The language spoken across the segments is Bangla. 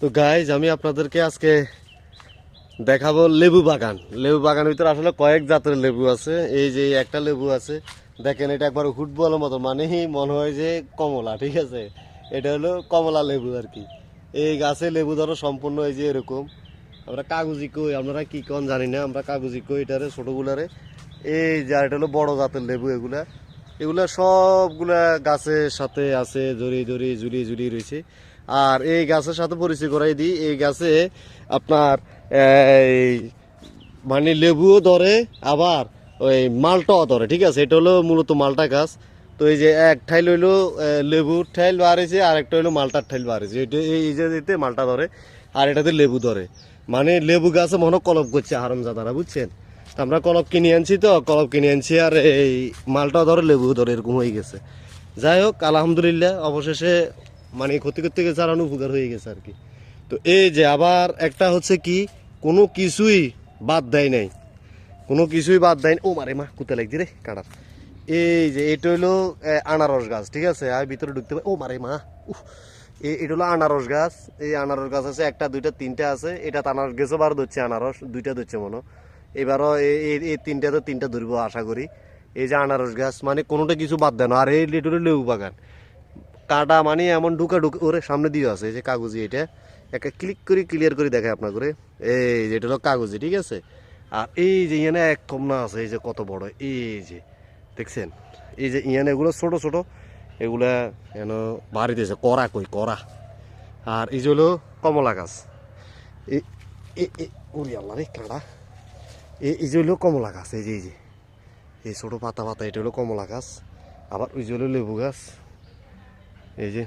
তো গাইজ আমি আপনাদেরকে আজকে দেখাবো লেবু বাগান। লেবু বাগানের ভিতরে আসলে কয়েক জাতের লেবু আছে। এই যে একটা লেবু আছে, দেখেন এটা একবার ফুটবলের মতো মানে মনে হয় যে কমলা, ঠিক আছে? এটা হলো কমলা লেবু আর কি। এই গাছে লেবু ধরো সম্পূর্ণ এই যে এরকম। আমরা কাগজি কই, আপনারা কি কোন জানি না, আমরা কাগজি কই এটারে, ছোটগুলারে। এই যে এটা হলো বড় জাতের লেবু এগুলা। এগুলা সবগুলা গাছের সাথে আছে, জড়িয়ে জড়িয়ে, ঝুলিয়ে ঝুলিয়ে রয়েছে। আর এই গাছের সাথে পরিচয় করাই দিই। এই গাছে আপনার, এই মানে লেবুও ধরে, আবার ওই মালটাও ধরে, ঠিক আছে? এটা হলো মূলত মালটা গাছ। তো এই যে এক ঠাইল হইল লেবুর ঠাইল বাড়েছে আর একটা হইল মালটার ঠাইল বাড়েছে এটা এই যে দিতে মালটা ধরে, আর এটাতে লেবু ধরে। মানে লেবু গাছে মনে কলপ করছে হারামজাদারা, বুঝছেন? তো আমরা কলপ কিনে আনছি তো, কলপ কিনে আনছি, আর এই মালটাও ধরে লেবু ধরে, এরকম হয়ে গেছে। যাই হোক, আলহামদুলিল্লাহ, অবশেষে মানে ক্ষতি করতে গেছে আর উপকার হয়ে গেছে আর কি। তো এই যে আবার একটা হচ্ছে কি কোনো কিছুই বাদ দেয় নাই। কোনো কিছুই বাদ দেয় ও মারে মা কুতে লাগছে রে কাটার। এই যে এটা হইল এ, আনারস গাছ ঠিক আছে? আর ভিতরে ঢুকতে পারে ও মারে মা এটা হলো আনারস গাছ। এই আনারস গাছ আছে একটা দুইটা তিনটা আছে। এটা আনারস গেছে বার ধরছে আনারস দুইটা ধরছে মনে এবারও এই তিনটা তো তিনটা ধরবো আশা করি। এই যে আনারস গাছ মানে কোনোটা কিছু বাদ দেয় না। আর এই লিটুরে লেবু বাগান। কাটা মানে এমন ঢুকা ঢুকে ওরে সামনে দিয়ে আছে যে কাগজি এটা একটা ক্লিক করে ক্লিয়ার করে দেখে আপনার করে এই যে এটা হলো কাগজি, ঠিক আছে? আর এই যে ইয়ানে এক কমনা আছে, এই যে কত বড়, এই যে, দেখছেন? এই যে ইয়ানে এগুলো ছোট ছোট, এগুলা যেন বাড়ি দিয়েছে করা কই করা আর এই যে হলো কমলা গাছ। ওরে আল্লাহ রে কাঁড়া এই যে হলো কমলা গাছ, এই যে এই যে, এই ছোটো পাতা পাতা, এটা হলো কমলা গাছ। আবার ওই যে হলো লেবু গাছ। এই যে,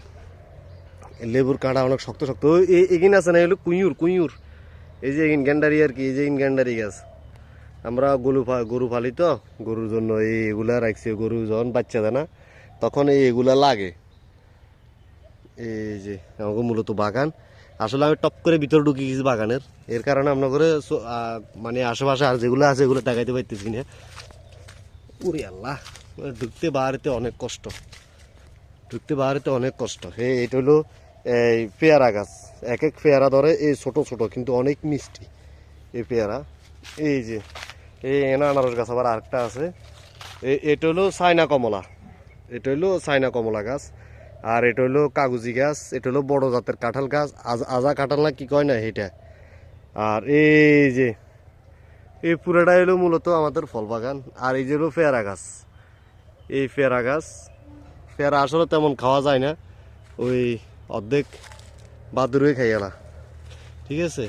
লেবুর কাঁটা অনেক শক্ত শক্ত। এগিন আছে না এগুলো কুইয়ুর কুইয়ুর এই যে এগিন গ্যান্ডারি আর কি, এই যে ইন গ্যান্ডারি গাছ। আমরা গরু গরু ফালি তো, গরুর জন্য এই এগুলা রাখছি গরু যখন বাচ্চা দেয় না, তখন এই এগুলা লাগে। এই যে, আমাকে মূলত বাগান। আসলে আমি টপ করে ভিতরে ঢুকে গেছি বাগানের। এর কারণে আপনার করে মানে আশেপাশে আর যেগুলো আছে, এগুলো দেখাইতে পারতেছি না। উরে আল্লাহ ঢুকতে বাড়িতে অনেক কষ্ট। ঢুকতে বাড়িতে অনেক কষ্ট। হে, এটা হলো, এই পেয়ারা গাছ। এক এক পেয়ারা ধরে, এই ছোট ছোট, কিন্তু অনেক মিষ্টি, এই পেয়ারা। এই যে, এই এনা আনারস গাছ আবার আরেকটা আছে। এটা হলো চায়না কমলা। এটা হলো চায়না কমলা গাছ। আর এটা হলো কাগজি গাছ। এটা হলো বড় জাতের কাঁঠাল গাছ। আজ- আজা কাঁঠাল না কি কয় না এটা আর এই যে, এই পুরোটা হলো মূলত আমাদের ফল বাগান। আর এই যে হলো পেয়ারা গাছ। এই পেয়ারা গাছ পেয়ারা আসলে তেমন খাওয়া যায় না। ওই অর্ধেক বাদুরই খাই গেলা ঠিক আছে?